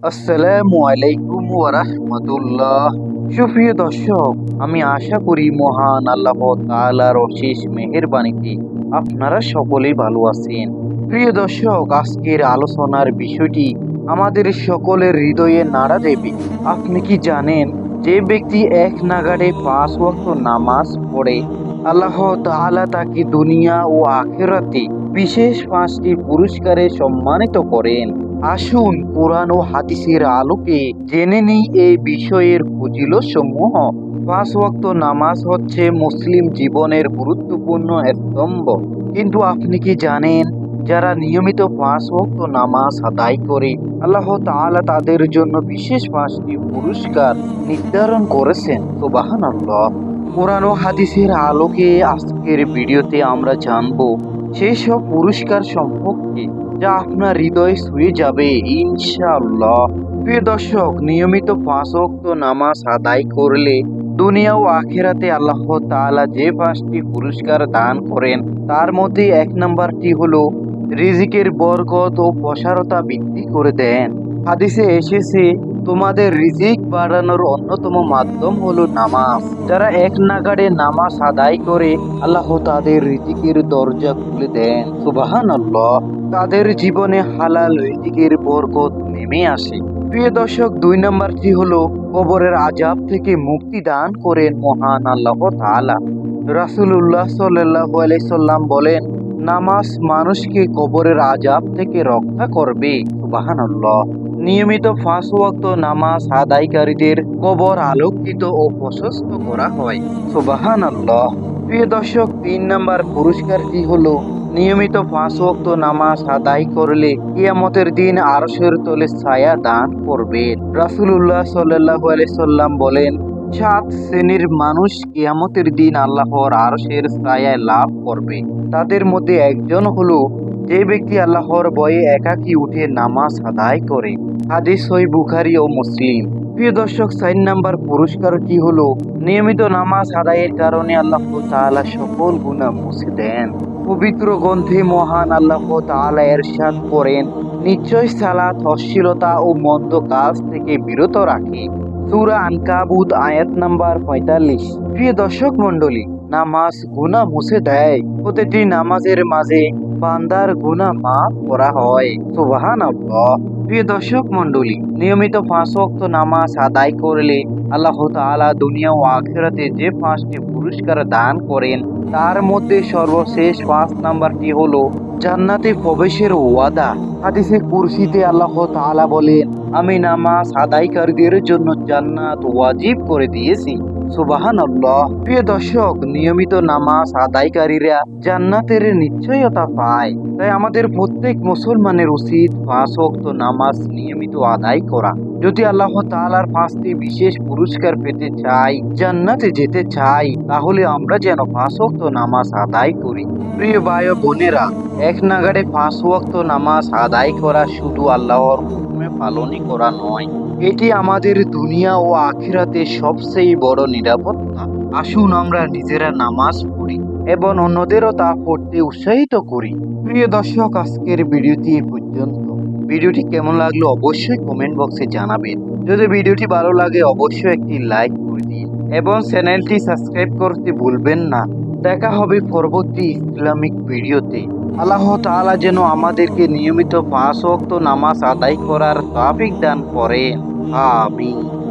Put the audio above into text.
আসসালামু আলাইকুম ওয়া রাহমাতুল্লাহ। সুপ্রিয় দর্শক, আমি আশা করি মহান আল্লাহ তাআলার অশেষ আপনারা সকলেই ভালো আছেন। প্রিয় দর্শক, আজকের আলোচনার বিষয়টি আমাদের সকলের হৃদয়ে নাড়া দেবে। আপনি কি জানেন, যে ব্যক্তি এক নাগাড়ে পাঁচ ওয়াক্ত নামাজ পড়ে, আল্লাহ তাআলা তাকে দুনিয়া ও আখেরাতে বিশেষ পাঁচটি পুরস্কারে সম্মানিত করেন। আসুন কোরআন ও হাদিসের আলোকে জেনে নিই এই বিষয়ের ফজিলত সমূহ পাঁচ ওয়াক্ত নামাজ হচ্ছে মুসলিম জীবনের গুরুত্বপূর্ণ স্তম্ভ। কিন্তু আপনি কি জানেন, যারা নিয়মিত পাঁচ ওয়াক্ত নামাজ আদায় করে, আল্লাহ তাআলা তাদের জন্য বিশেষ পাঁচটি পুরস্কার নির্ধারণ করেছেন। সুবাহান আল্লাহ কোরআন ও হাদিসের আলোকে আজকের ভিডিওতে আমরা জানব, সেই সব পুরস্কার সম্পর্কে যা আপনার হৃদয়ে ছুঁয়ে যাবে, ইনশাআল্লাহ। প্রিয় দর্শক, নিয়মিত পাঁচ ওয়াক্ত নামাজ আদায় করলে দুনিয়া ও আখেরাতে আল্লাহ তাআলা যে পাঁচটি পুরস্কার দান করেন, তার মধ্যে এক নাম্বারটি হলো রিজিকের বরকত ও প্রসারতা বৃদ্ধি করে দেন। হাদিসে এসেছে, তোমাদের রিজিক বাড়ানোর অন্যতম মাধ্যম হলো নামাজ। যারা এক নাগাড়ে নামাজ আদায় করে, আল্লাহ তাদের রিজিকের দরজা খুলে দেন। সুবাহান আল্লাহ তাদের জীবনে হালাল রিজিকের বরকত নেমে আসে। প্রিয় দর্শক, দুই নম্বরটি হলো কবরের আজাব থেকে মুক্তি দান করেন মহান আল্লাহ তাআলা। রাসূলুল্লাহ সাল্লাল্লাহু আলাইহি সাল্লাম বলেন, নামাজ মানুষকে কবরের আজাব থেকে রক্ষা করবে। নিয়মিত পাঁচ ওয়াক্ত নামাজ আদায়কারীদের কবর আলোকিত ও প্রশস্ত করা হয়। সুবহানাল্লাহ। প্রিয় দর্শক, তিন নম্বর পুরস্কারটি হলো নিয়মিত পাঁচ ওয়াক্ত নামাজ আদায় করলে কিয়ামতের দিন আরশের তলে ছায়া দান করবে। রাসূলুল্লাহ সাল্লাল্লাহু আলাইহি সাল্লাম বলেন, সাত শ্রেণির মানুষ কিয়ামতের দিন আল্লাহর আরশের ছায়ায় লাভ করবে। তাদের মধ্যে একজন হলো যে ব্যক্তি আল্লাহর বয়ে একাকী উঠে নামাজ আদায় করে। হাদিস সই বুখারি ও মুসলিম। প্রিয় দর্শক সাইন নাম্বার পুরস্কারটি হলো নিয়মিত নামাজ আদায়ের কারণে আল্লাহ তাআলা সকল গুনাহ মুছে দেন। পবিত্র গ্রন্থে মহান আল্লাহ তাআলা এরশাদ করেন, নিশ্চয় সালা অশ্লীলতা ও মন্দ কাজ থেকে বিরত রাখে। সুরা আনকাবুদ আয়াত নাম্বার পঁয়তাল্লিশ। প্রিয় দর্শক মন্ডলী নামাজ গুনা মুছে দেয়। প্রতিটি নামাজের মাঝে বান্দার গুনা মাফ করা হয়। সুবাহান প্রিয় দর্শক মণ্ডলী, নিয়মিত পাঁচ ওয়াক্ত নামাজ আদায় করলে আল্লাহ তাআলা দুনিয়া ও আখিরাতে যে পাঁচটি পুরস্কার দান করেন, তার মধ্যে সর্বশেষ পাঁচ নাম্বারটি হলো জান্নাতে প্রবেশের ওয়াদা। হাদিসে কুরসিতে আল্লাহ তাআলা বলেন, আমি নামাজ আদায়কারীদের জন্য জান্নাত ওয়াজিব করে দিয়েছি। সুবাহান প্রিয় দর্শক, নিয়মিত নামাজ আদায়কারীরা জান্নাতের নিশ্চয়তা পায়। তাই আমাদের প্রত্যেক মুসলমানের উচিত পাঁচ ওয়াক্ত নামাজ নিয়মিত আদায় করা। যদি আল্লাহ তাআলার পাঁচটি বিশেষ পুরস্কার পেতে চাই জান্নাতে যেতে চাই তাহলে আমরা যেন পাঁচ ওয়াক্ত নামাজ আদায় করি। প্রিয় ভাই বোনেরা, এক নাগাড়ে পাঁচ ওয়াক্ত নামাজ আদায় করা শুধু আল্লাহর হুকুমে পালনই করা নয়, এটি আমাদের দুনিয়া ও আখিরাতে সবচেয়ে বড় নিরাপত্তা। আসুন আমরা নিজেরা নামাজ পড়ি এবং অন্যদেরও তা পড়তে উৎসাহিত করি। প্রিয় দর্শক, আজকের ভিডিওটি এই পর্যন্ত। ভিডিওটি কেমন লাগল অবশ্যই কমেন্ট বক্সে জানাবেন। যদি ভিডিওটি ভালো লাগে, অবশ্যই একটি লাইক এবং চ্যানেলটি সাবস্ক্রাইব করতে ভুলবেন না। দেখা হবে পরবর্তী ইসলামিক ভিডিওতে। আল্লাহ তাআলা যেন আমাদেরকে নিয়মিত পাঁচ ওয়াক্ত নামাজ আদায় করার তাফিক দান করেন। আমিন।